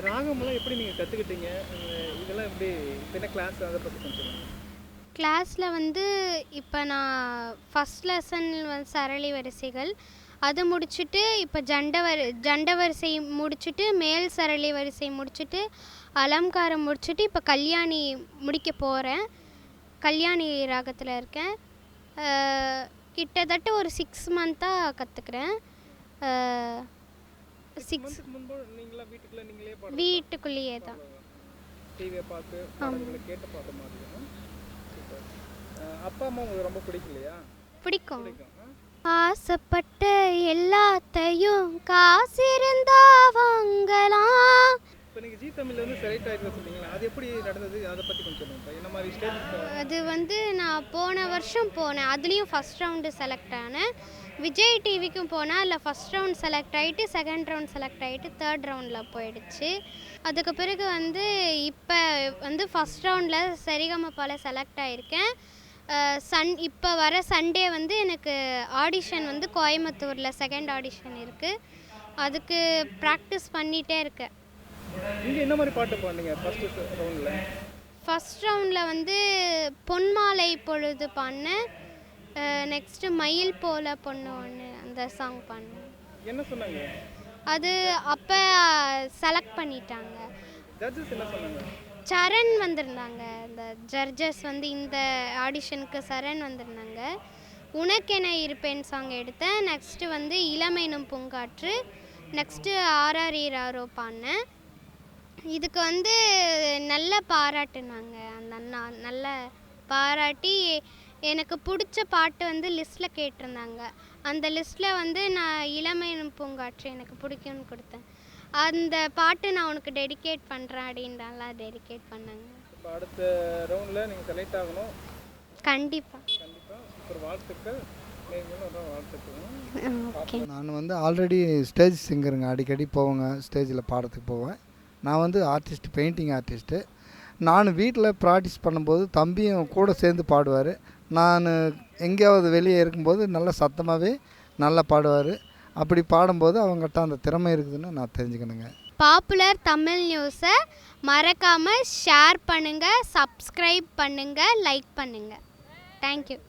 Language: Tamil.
இந்த ராகம்லாம் எப்படி நீங்கள் கற்றுக்கிட்டீங்க இதெல்லாம் எப்படி என்ன கிளாஸ் அதை பற்றி கொஞ்சம் கிளாஸில் வந்து இப்போ நான் ஃபஸ்ட் லெசன் வந்து சரளி வரிசைகள். அது முடிச்சுட்டு இப்போ ஜண்டவர் ஜண்ட வரிசை முடிச்சுட்டு மேல் சரளி வரிசை முடிச்சுட்டு அலங்காரம் முடிச்சுட்டு இப்போ கல்யாணி முடிக்க போகிறேன் கல்யாணி ராகத்தில் இருக்கேன். கிட்டத்தட்ட ஒரு சிக்ஸ் மந்த்தாக கற்றுக்குறேன் சிக்ஸ் மந்த்துக்கு முன்பு நீங்களா வீட்டுக்குள்ள நீங்களே பாடுறது வீட்டுக்குள்ளேயே தான். டிவியை பார்த்து பாடல்களை கேட்டு பார்த்த மாதிரி சூப்பர் அப்பா அம்மா உங்களுக்கு ரொம்ப பிடிக்கலையா? பிடிக்கும். பிடிக்கும். ஆ? ஆசைப்பட்ட எல்லாத்தையும் காசிருந்தா வாங்கலாம். இப்போ நீங்கள் ஜி தமிழில் வந்து செலக்ட் ஆகிட்டு சொன்னீங்களா அது எப்படி நடந்தது? அதை பற்றி கொஞ்சம் சொல்லுங்க என்ன மாதிரி ஸ்டேஜ் அது வந்து நான் போன வருஷம் போனேன். அதுலேயும் ஃபஸ்ட் ரவுண்டு செலக்ட் ஆனேன். விஜய் டிவிக்கும் போனேன் அதில் ஃபஸ்ட் ரவுண்ட் செலக்ட் ஆகிட்டு செகண்ட் ரவுண்ட் செலக்ட் ஆகிட்டு தேர்ட் ரவுண்டில் போயிடுச்சு. அதுக்கு பிறகு வந்து இப்போ வந்து ஃபஸ்ட் ரவுண்டில் சரிகமப்பால செலக்ட் ஆகியிருக்கேன் சன் இப்போ வர சண்டே வந்து எனக்கு ஆடிஷன் வந்து கோயம்புத்தூரில் செகண்ட் ஆடிஷன் இருக்குது அதுக்கு ப்ராக்டிஸ் பண்ணிகிட்டே இருக்கேன். நீங்கள் என்ன மாதிரி பாட்டு பாடுனீங்க ஃபஸ்ட்டு ரவுண்டில் ஃபஸ்ட் ரவுண்டில் வந்து பொன்மாலை பொழுது பாடினேன். நெக்ஸ்ட்டு மயில் போல பொண்ணு ஒன்று அந்த சாங் பாடினேன் என்ன சொன்னாங்க? அது அப்போ செலக்ட் பண்ணிட்டாங்க. ஜட்ஜஸ் என்ன சொன்னாங்க? சரண் வந்திருந்தாங்க. இந்த ஜட்ஜஸ் வந்து இந்த ஆடிஷனுக்கு சரண் வந்திருந்தாங்க. உனக்கென இருப்பேன் சாங் எடுத்தேன். நெக்ஸ்ட்டு வந்து இளமைனும் பூங்காற்று. நெக்ஸ்ட்டு ஆர்ஆர் ஈராரோ பாடினேன். இதுக்கு வந்து நல்ல பாராட்டுனாங்க. அந்த அண்ணா நல்ல பாராட்டி எனக்கு பிடிச்ச பாட்டு வந்து லிஸ்ட்டில் கேட்டிருந்தாங்க. அந்த லிஸ்ட்டில் வந்து நான் இளமைனும் பூங்காற்று எனக்கு பிடிக்கும்னு கொடுத்தேன். அந்த பாட்டு நான் உனக்கு டெடிகேட் பண்ணுறேன் அப்படின்றாலாம் டெடிகேட் பண்ணாங்க. இப்போ அடுத்த ரவுண்டில் நீங்கள் செலக்ட் ஆகணும். கண்டிப்பாக கண்டிப்பாக சூப்பர் வாழ்த்துக்கள். நான் வந்து ஆல்ரெடி ஸ்டேஜ் சிங்கருங்க அடிக்கடி போவேங்க. ஸ்டேஜில் பாடத்துக்கு போவேன். நான் வந்து ஆர்டிஸ்ட் பெயிண்டிங் ஆர்டிஸ்ட்டு நான் வீட்டில் ப்ராக்டிஸ் பண்ணும்போது தம்பியும் கூட சேர்ந்து பாடுவார். நான் எங்கேயாவது வெளியே இருக்கும்போது நல்லா சத்தமாகவே நல்லா பாடுவார். அப்படி பாடும்போது அவங்ககிட்ட அந்த திறமை இருக்குதுன்னு நான் தெரிஞ்சுக்கணுங்க. பாப்புலர் தமிழ் நியூஸை மறக்காமல் ஷேர் பண்ணுங்கள் சப்ஸ்கிரைப் பண்ணுங்கள் லைக் பண்ணுங்கள் தேங்க்யூ